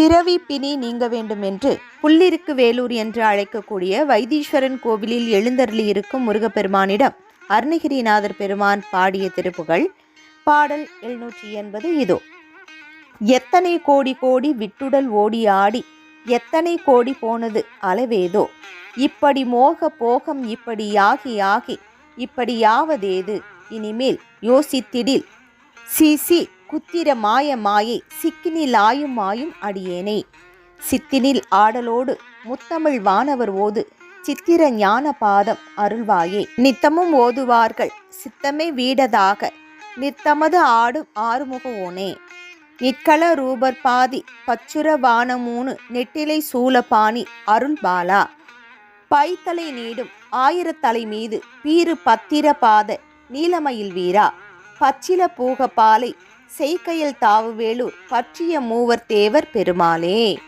பிறவி பிணி நீங்க வேண்டும் என்று புள்ளிருக்கு வேலூர் என்று அழைக்கக்கூடிய வைத்தீஸ்வரன் கோவிலில் எழுந்தருளியிருக்கும் முருகப்பெருமானிடம் அருணகிரிநாதர் பெருமான் பாடிய திருப்புகள் பாடல் எழுநூற்றி எண்பது இதோ. எத்தனை கோடி கோடி விட்டுடல் ஓடி ஆடி எத்தனை கோடி போனது அளவேதோ. இப்படி மோக போகம் இப்படி யாகி ஆகி இப்படி யாவதேது? இனிமேல் யோசித்திடில். சிசி குத்திர மாய மாயை சிக்கினில் ஆயும் மாயும் அடியேனே. சித்தினில் ஆடலோடு முத்தமிழ் வானவர் ஓது சித்திர ஞான பாதம் அருள்வாயே. நித்தமும் ஓதுவார்கள் சித்தமே வீடதாக நித்தமது ஆடும் ஆறுமுக ஓனே. நிற்கள ரூபர் பாதி பச்சுர வானமூணு நெட்டிலை சூலபாணி அருள் பாலா பைத்தலை நீடும் ஆயிரத்தலை மீது பீறு பத்திர பாத நீலமயில் வீரா. பச்சில பூக பாலை செய்கையில் தாவு வேலூர் பற்றிய மூவர் தேவர் பெருமாளே.